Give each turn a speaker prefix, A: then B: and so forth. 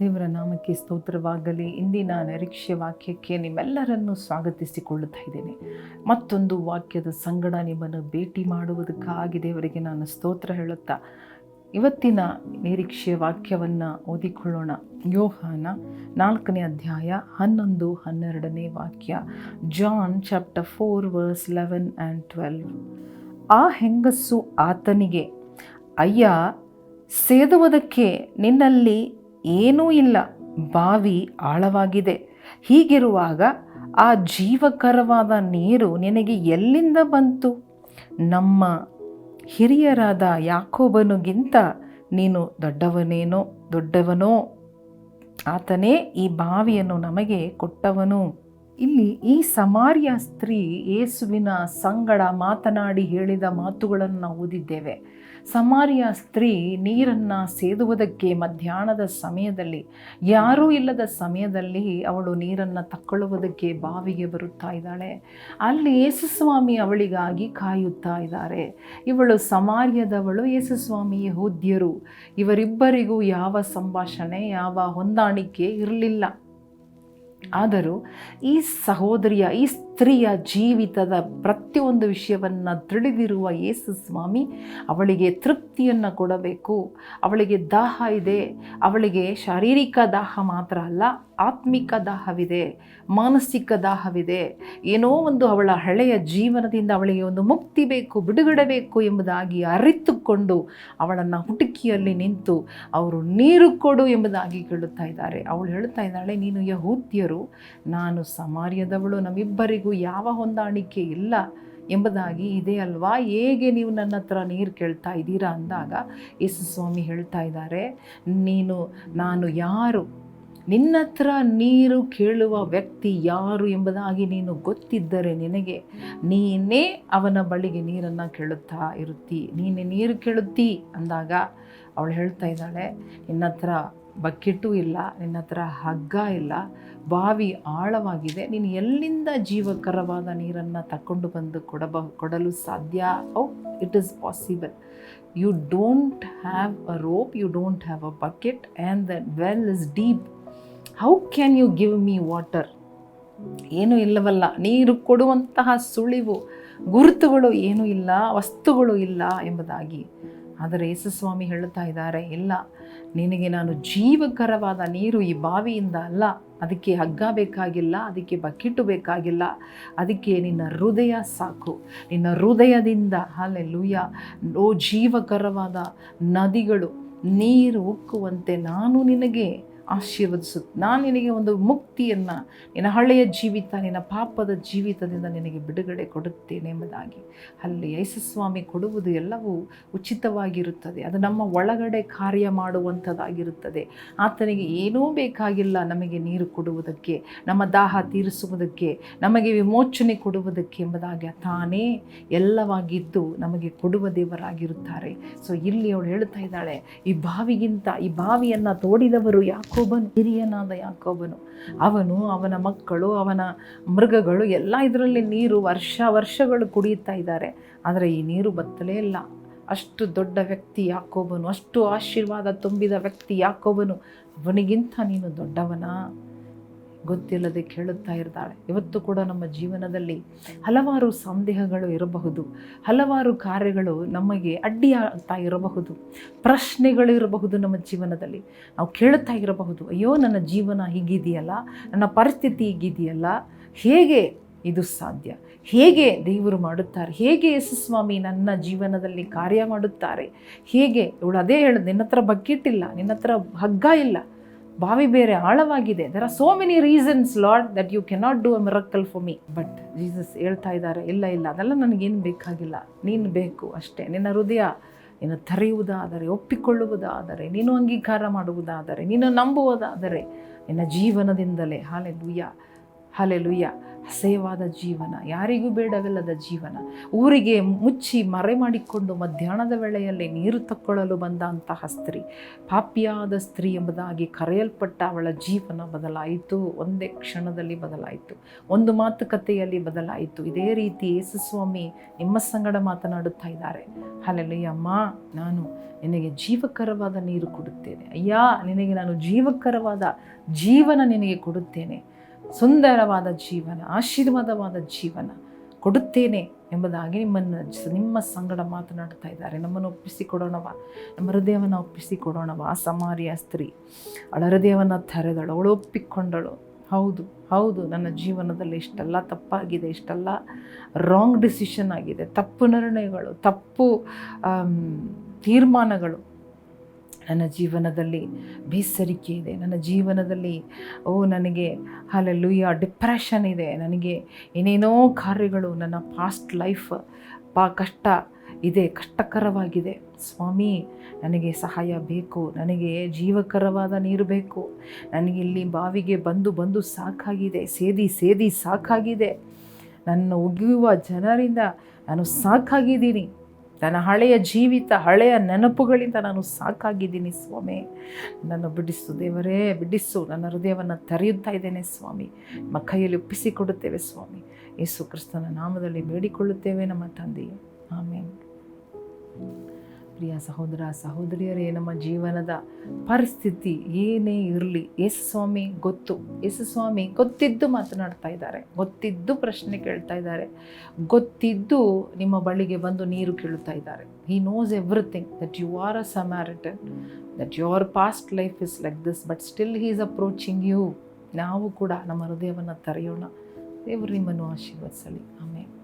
A: ದೇವರ ನಾಮಕ್ಕೆ ಸ್ತೋತ್ರವಾಗಲಿ, ಇಂದಿನ ನಿರೀಕ್ಷೆ ವಾಕ್ಯಕ್ಕೆ ನಿಮ್ಮೆಲ್ಲರನ್ನು ಸ್ವಾಗತಿಸಿಕೊಳ್ಳುತ್ತಾ ಇದ್ದೇನೆ. ಮತ್ತೊಂದು ವಾಕ್ಯದ ಸಂಗಡ ನಿಮ್ಮನ್ನು ಭೇಟಿ ಮಾಡುವುದಕ್ಕಾಗಿ ದೇವರಿಗೆ ನಾನು ಸ್ತೋತ್ರ ಹೇಳುತ್ತಾ, ಇವತ್ತಿನ ನಿರೀಕ್ಷೆ ವಾಕ್ಯವನ್ನು ಓದಿಕೊಳ್ಳೋಣ. ಯೋಹಾನ ನಾಲ್ಕನೇ ಅಧ್ಯಾಯ ಹನ್ನೊಂದು ಹನ್ನೆರಡನೇ ವಾಕ್ಯ, John chapter four verse eleven and twelve. ಆ ಹೆಂಗಸು ಆತನಿಗೆ, ಅಯ್ಯ, ಸೇದುವುದಕ್ಕೆ ನಿನ್ನಲ್ಲಿ ಏನೂ ಇಲ್ಲ. ಬಾವಿ ಆಳವಾಗಿದೆ. ಹೀಗಿರುವಾಗ ಆ ಜೀವಕರವಾದ ನೀರು ನಿನಗೆ ಎಲ್ಲಿಂದ ಬಂತು? ನಮ್ಮ ಹಿರಿಯರಾದ ಯಾಕೋಬನಿಗಿಂತ ನೀನು ದೊಡ್ಡವನೇನೋ, ದೊಡ್ಡವನೋ? ಆತನೇ ಈ ಬಾವಿಯನ್ನು ನಮಗೆ ಕೊಟ್ಟವನು. ಇಲ್ಲಿ ಈ ಸಮಾರ್ಯ ಸ್ತ್ರೀ ಯೇಸುವಿನ ಸಂಗಡ ಮಾತನಾಡಿ ಹೇಳಿದ ಮಾತುಗಳನ್ನು ನಾವು ಓದಿದ್ದೇವೆ. ಸಮಾರ್ಯ ಸ್ತ್ರೀ ನೀರನ್ನು ಸೇದುವುದಕ್ಕೆ ಮಧ್ಯಾಹ್ನದ ಸಮಯದಲ್ಲಿ ಯಾರೂ ಇಲ್ಲದ ಸಮಯದಲ್ಲಿ ಅವಳು ನೀರನ್ನು ತಕ್ಕೊಳ್ಳುವುದಕ್ಕೆ ಬಾವಿಗೆ ಬರುತ್ತಾ ಇದ್ದಾಳೆ. ಅಲ್ಲಿ ಯೇಸುಸ್ವಾಮಿ ಅವಳಿಗಾಗಿ ಕಾಯುತ್ತಾ ಇದ್ದಾರೆ. ಇವಳು ಸಮಾರ್ಯದವಳು ಯೇಸುಸ್ವಾಮಿ ಹೋದ್ಯರು ಇವರಿಬ್ಬರಿಗೂ ಯಾವ ಸಂಭಾಷಣೆ ಯಾವ ಹೊಂದಾಣಿಕೆ ಇರಲಿಲ್ಲ. ಆದರೂ ಈ ಸಹೋದರಿಯ ಈ ಸ್ತ್ರೀಯ ಜೀವಿತದ ಪ್ರತಿಯೊಂದು ವಿಷಯವನ್ನು ತಿಳಿದಿರುವ ಯೇಸು ಸ್ವಾಮಿ ಅವಳಿಗೆ ತೃಪ್ತಿಯನ್ನು ಕೊಡಬೇಕು. ಅವಳಿಗೆ ದಾಹ ಇದೆ. ಅವಳಿಗೆ ಶಾರೀರಿಕ ದಾಹ ಮಾತ್ರ ಅಲ್ಲ, ಆತ್ಮಿಕ ದಾಹವಿದೆ, ಮಾನಸಿಕ ದಾಹವಿದೆ. ಏನೋ ಒಂದು ಅವಳ ಹಳೆಯ ಜೀವನದಿಂದ ಅವಳಿಗೆ ಒಂದು ಮುಕ್ತಿ ಬೇಕು, ಬಿಡುಗಡೆ ಬೇಕು ಎಂಬುದಾಗಿ ಅರಿತುಕೊಂಡು ಅವಳನ್ನು ಹುಡುಕಿಯಲ್ಲಿ ನಿಂತು ಅವರು ನೀರು ಕೊಡು ಎಂಬುದಾಗಿ ಕೇಳುತ್ತಾ ಇದ್ದಾರೆ. ಅವಳು ಹೇಳ್ತಾ ಇದ್ದಾಳೆ, ನೀನು ಯಹೂದ್ಯರು, ನಾನು ಸಮಾರ್ಯದವಳು, ನಮ್ಮಿಬ್ಬರಿಗೂ ಯಾವ ಹೊಂದಾಣಿಕೆ ಇಲ್ಲ ಎಂಬುದಾಗಿ ಇದೆ ಅಲ್ವಾ? ಹೇಗೆ ನೀವು ನನ್ನ ಹತ್ರ ನೀರು ಕೇಳ್ತಾ ಇದ್ದೀರಾ ಅಂದಾಗ ಯೇಸು ಸ್ವಾಮಿ ಹೇಳ್ತಾ ಇದ್ದಾರೆ, ನೀನು, ನಾನು ಯಾರು? ನಿನ್ನ ಹತ್ರ ನೀರು ಕೇಳುವ ವ್ಯಕ್ತಿ ಯಾರು ಎಂಬುದಾಗಿ ನೀನು ಗೊತ್ತಿದ್ದರೆ ನಿನಗೆ ನೀನೇ ಅವನ ಬಳಿಗೆ ನೀರನ್ನು ಕೇಳುತ್ತಾ ಇರುತ್ತಿ. ನೀನೇ ನೀರು ಕೇಳುತ್ತಿ ಅಂದಾಗ ಅವಳು ಹೇಳ್ತಾ ಇದ್ದಾಳೆ, ನಿನ್ನ ಹತ್ರ ಬಕೆಟು ಇಲ್ಲ, ನಿನ್ನ ಹತ್ರ ಹಗ್ಗ ಇಲ್ಲ, ಬಾವಿ ಆಳವಾಗಿದೆ, ನೀನು ಎಲ್ಲಿಂದ ಜೀವಕರವಾದ ನೀರನ್ನು ತಕೊಂಡು ಬಂದು ಕೊಡಬ, ಕೊಡಲು ಸಾಧ್ಯ? ಓ it is possible you don't have a rope you don't have a bucket and the well is deep how can you give me water ಏನೂ ಇಲ್ಲವಲ್ಲ, ನೀರು ಕೊಡುವಂತಹ ಸುಳಿವು, ಗುರುತುಗಳು ಏನೂ ಇಲ್ಲ, ವಸ್ತುಗಳು ಇಲ್ಲ ಎಂಬುದಾಗಿ. ಆದರೆ ಯೇಸುಸ್ವಾಮಿ ಹೇಳುತ್ತಾ ಇದ್ದಾರೆ, ಇಲ್ಲ ನಿನಗೆ ನಾನು ಜೀವಕರವಾದ ನೀರು ಈ ಬಾವಿಯಿಂದ ಅಲ್ಲ, ಅದಕ್ಕೆ ಹಗ್ಗ ಬೇಕಾಗಿಲ್ಲ, ಅದಕ್ಕೆ ಬಕೆಟು ಬೇಕಾಗಿಲ್ಲ, ಅದಕ್ಕೆ ನಿನ್ನ ಹೃದಯ ಸಾಕು. ನಿನ್ನ ಹೃದಯದಿಂದ ಅಲ್ಲೇ ಲೂಯ ಓ ಜೀವಕರವಾದ ನದಿಗಳು, ನೀರು ಉಕ್ಕುವಂತೆ ನಾನು ನಿನಗೆ ಆಶೀರ್ವದಿಸು ನಾನು ನಿನಗೆ ಒಂದು ಮುಕ್ತಿಯನ್ನು, ನಿನ್ನ ಹಳೆಯ ಜೀವಿತ, ನಿನ್ನ ಪಾಪದ ಜೀವಿತದಿಂದ ನಿನಗೆ ಬಿಡುಗಡೆ ಕೊಡುತ್ತೇನೆ ಎಂಬುದಾಗಿ. ಅಲ್ಲಿ ಯೇಸುಸ್ವಾಮಿ ಕೊಡುವುದು ಎಲ್ಲವೂ ಉಚಿತವಾಗಿರುತ್ತದೆ. ಅದು ನಮ್ಮ ಒಳಗಡೆ ಕಾರ್ಯ ಮಾಡುವಂಥದ್ದಾಗಿರುತ್ತದೆ. ಆತನಿಗೆ ಏನೂ ಬೇಕಾಗಿಲ್ಲ ನಮಗೆ ನೀರು ಕೊಡುವುದಕ್ಕೆ, ನಮ್ಮ ದಾಹ ತೀರಿಸುವುದಕ್ಕೆ, ನಮಗೆ ವಿಮೋಚನೆ ಕೊಡುವುದಕ್ಕೆ ಎಂಬುದಾಗಿ ತಾನೇ ಎಲ್ಲವಾಗಿದ್ದು ನಮಗೆ ಕೊಡುವ ದೇವರಾಗಿರುತ್ತಾರೆ. ಸೊ ಇಲ್ಲಿ ಅವಳು ಹೇಳ್ತಾ ಇದ್ದಾಳೆ, ಈ ಬಾವಿಗಿಂತ, ಈ ಬಾವಿಯನ್ನು ತೋಡಿದವರು ಯಾಕೋ ಯಾಕೋಬನು, ಹಿರಿಯನಾದ ಯಾಕೋಬನು. ಅವನು ಅವನ ಮಕ್ಕಳು, ಅವನ ಮೃಗಗಳು, ಎಲ್ಲ ಇದರಲ್ಲಿ ನೀರು ವರ್ಷ ವರ್ಷಗಳು ಕುಡಿಯುತ್ತಾ ಇದ್ದಾರೆ. ಆದರೆ ಈ ನೀರು ಬತ್ತಲೇ ಇಲ್ಲ. ಅಷ್ಟು ದೊಡ್ಡ ವ್ಯಕ್ತಿ ಯಾಕೋಬನು, ಅಷ್ಟು ಆಶೀರ್ವಾದ ತುಂಬಿದ ವ್ಯಕ್ತಿ ಯಾಕೋಬನು. ಅವನಿಗಿಂತ ನೀನು ದೊಡ್ಡವನಾ? ಗೊತ್ತಿಲ್ಲದೆ ಕೇಳುತ್ತಾ ಇರ್ತಾಳೆ. ಇವತ್ತು ಕೂಡ ನಮ್ಮ ಜೀವನದಲ್ಲಿ ಹಲವಾರು ಸಂದೇಹಗಳು ಇರಬಹುದು. ಹಲವಾರು ಕಾರ್ಯಗಳು ನಮಗೆ ಅಡ್ಡಿಯಾಗ್ತಾ ಇರಬಹುದು. ಪ್ರಶ್ನೆಗಳು ಇರಬಹುದು ನಮ್ಮ ಜೀವನದಲ್ಲಿ. ನಾವು ಕೇಳುತ್ತಾ ಇರಬಹುದು, ಅಯ್ಯೋ, ನನ್ನ ಜೀವನ ಹೀಗಿದೆಯಲ್ಲ? ನನ್ನ ಪರಿಸ್ಥಿತಿ ಹೀಗಿದೆಯಲ್ಲ? ಹೇಗೆ ಇದು ಸಾಧ್ಯ? ಹೇಗೆ ದೇವರು ಮಾಡುತ್ತಾರೆ? ಹೇಗೆ ಯೇಸುಸ್ವಾಮಿ ನನ್ನ ಜೀವನದಲ್ಲಿ ಕಾರ್ಯ ಮಾಡುತ್ತಾರೆ? ಹೇಗೆ? ಇವಳು ಅದೇ ಹೇಳೋದು ನಿನ್ನ ಹತ್ರ ಬಕೆಟ್ಟಿಲ್ಲ ನಿನ್ನ ಹತ್ರ ಹಗ್ಗ ಇಲ್ಲ. ಬಾವಿ ಬೇರೆ ಆಳವಾಗಿದೆ. There are so many reasons Lord that you cannot do a miracle for me but Jesus ಹೇಳ್ತಾ ಇದ್ದಾರೆ, ಇಲ್ಲ ಇಲ್ಲ, ಅದೆಲ್ಲ ನನಗೇನು ಬೇಕಾಗಿಲ್ಲ. ನೀನು ಬೇಕು ಅಷ್ಟೇ. ನಿನ್ನ ಹೃದಯ ನೀನು ತರೆಯುವುದಾದರೆ, ಒಪ್ಪಿಕೊಳ್ಳುವುದಾದರೆ, ನೀನು ಅಂಗೀಕಾರ ಮಾಡುವುದಾದರೆ, ನೀನು ನಂಬುವುದಾದರೆ, ನಿನ್ನ ಜೀವನದಿಂದಲೇ. ಹಾಲೆ ಲೂಯ ಹಲೆಲುಯ್ಯ ಹಸೆಯವಾದ ಜೀವನ, ಯಾರಿಗೂ ಬೇಡವಿಲ್ಲದ ಜೀವನ. ಊರಿಗೆ ಮುಚ್ಚಿ ಮರೆ ಮಾಡಿಕೊಂಡು ಮಧ್ಯಾಹ್ನದ ವೇಳೆಯಲ್ಲಿ ನೀರು ತಕ್ಕೊಳ್ಳಲು ಬಂದಂತಹ ಸ್ತ್ರೀ, ಪಾಪಿಯಾದ ಸ್ತ್ರೀ ಎಂಬುದಾಗಿ ಕರೆಯಲ್ಪಟ್ಟ ಅವಳ ಜೀವನ ಬದಲಾಯಿತು. ಒಂದೇ ಕ್ಷಣದಲ್ಲಿ ಬದಲಾಯಿತು. ಒಂದು ಮಾತುಕತೆಯಲ್ಲಿ ಬದಲಾಯಿತು. ಇದೇ ರೀತಿ ಯೇಸುಸ್ವಾಮಿ ನಿಮ್ಮ ಸಂಗಡ ಮಾತನಾಡುತ್ತಾ ಇದ್ದಾರೆ. ಅಮ್ಮ, ನಾನು ನಿನಗೆ ಜೀವಕರವಾದ ನೀರು ಕೊಡುತ್ತೇನೆ. ಅಯ್ಯ, ನಿನಗೆ ನಾನು ಜೀವಕರವಾದ ಜೀವನ ನಿನಗೆ ಕೊಡುತ್ತೇನೆ. ಸುಂದರವಾದ ಜೀವನ, ಆಶೀರ್ವಾದವಾದ ಜೀವನ ಕೊಡುತ್ತೇನೆ ಎಂಬುದಾಗಿ ನಿಮ್ಮನ್ನು ನಿಮ್ಮ ಸಂಗಡ ಮಾತನಾಡ್ತಾ ಇದ್ದಾರೆ. ನಮ್ಮನ್ನು ಒಪ್ಪಿಸಿಕೊಡೋಣವ, ನಮ್ಮ ಹೃದಯವನ್ನು ಒಪ್ಪಿಸಿಕೊಡೋಣವ. ಆ ಸಮಾರಿಯ ಸ್ತ್ರೀ ಅವಳ ಹೃದಯವನ್ನು ತೆರೆದಳು ಅವಳು ಒಪ್ಪಿಕೊಂಡಳು. ಹೌದು ಹೌದು, ನನ್ನ ಜೀವನದಲ್ಲಿ ಇಷ್ಟೆಲ್ಲ ತಪ್ಪಾಗಿದೆ, ಇಷ್ಟೆಲ್ಲ ರಾಂಗ್ ಡಿಸಿಷನ್ ಆಗಿದೆ. ತಪ್ಪು ನಿರ್ಣಯಗಳು, ತಪ್ಪು ತೀರ್ಮಾನಗಳು. ನನ್ನ ಜೀವನದಲ್ಲಿ ಬೇಸರಿಕೆ ಇದೆ. ನನ್ನ ಜೀವನದಲ್ಲಿ, ಓ, ನನಗೆ ಹಾಲೆಲ್ಲೂಯ್ಯ ಡಿಪ್ರೆಷನ್ ಇದೆ. ನನಗೆ ಏನೇನೋ ಕಾರ್ಯಗಳು ನನ್ನ ಪಾಸ್ಟ್ ಲೈಫ್ ಪಾ ಕಷ್ಟ ಇದೆ, ಕಷ್ಟಕರವಾಗಿದೆ. ಸ್ವಾಮಿ, ನನಗೆ ಸಹಾಯ ಬೇಕು. ನನಗೆ ಜೀವಕರವಾದ ನೀರು ಬೇಕು. ನನಗೆ ಇಲ್ಲಿ ಬಾವಿಗೆ ಬಂದು ಬಂದು ಸಾಕಾಗಿದೆ. ಸೇದಿ ಸೇದಿ ಸಾಕಾಗಿದೆ. ನನ್ನ ಒಗೆಯುವ ಜನರಿಂದ ನಾನು ಸಾಕಾಗಿದ್ದೀನಿ. ನನ್ನ ಹಳೆಯ ಜೀವಿತ, ಹಳೆಯ ನೆನಪುಗಳಿಂದ ನಾನು ಸಾಕಾಗಿದ್ದೀನಿ ಸ್ವಾಮಿ. ನನ್ನ ಬಿಡಿಸು ದೇವರೇ, ಬಿಡಿಸು. ನನ್ನ ಹೃದಯವನ್ನು ತೆರೆಯುತ್ತಾ ಇದ್ದೇನೆ ಸ್ವಾಮಿ. ನಿಮ್ಮ ಕೈಯಲ್ಲಿ ಒಪ್ಪಿಸಿಕೊಡುತ್ತೇವೆ ಸ್ವಾಮಿ. ಯೇಸು ಕ್ರಿಸ್ತನ ನಾಮದಲ್ಲಿ ಬೇಡಿಕೊಳ್ಳುತ್ತೇವೆ ನಮ್ಮ ತಂದೆಯೇ. ಆಮೇಲೆ ಪ್ರಿಯ ಸಹೋದರ, ಸಹೋದರಿಯರೇ, ನಮ್ಮ ಜೀವನದ ಪರಿಸ್ಥಿತಿ ಏನೇ ಇರಲಿ ಎಸ್ ಸ್ವಾಮಿ ಗೊತ್ತು ಎಸ್ ಸ್ವಾಮಿ ಗೊತ್ತಿದ್ದು ಮಾತನಾಡ್ತಾ ಇದ್ದಾರೆ, ಗೊತ್ತಿದ್ದು ಪ್ರಶ್ನೆ ಕೇಳ್ತಾ ಇದ್ದಾರೆ, ಗೊತ್ತಿದ್ದು ನಿಮ್ಮ ಬಳಿಗೆ ಬಂದು ನೀರು ಕೇಳುತ್ತಾ ಇದ್ದಾರೆ. He knows everything that you are a Samaritan that your past life is like this but still he is approaching you ನಾವು ಕೂಡ ನಮ್ಮ ಹೃದಯವನ್ನು ತೆರೆಯೋಣ. ದೇವರು ನಿಮ್ಮನ್ನು ಆಶೀರ್ವದಿಸಲಿ. ಆಮೇಲೆ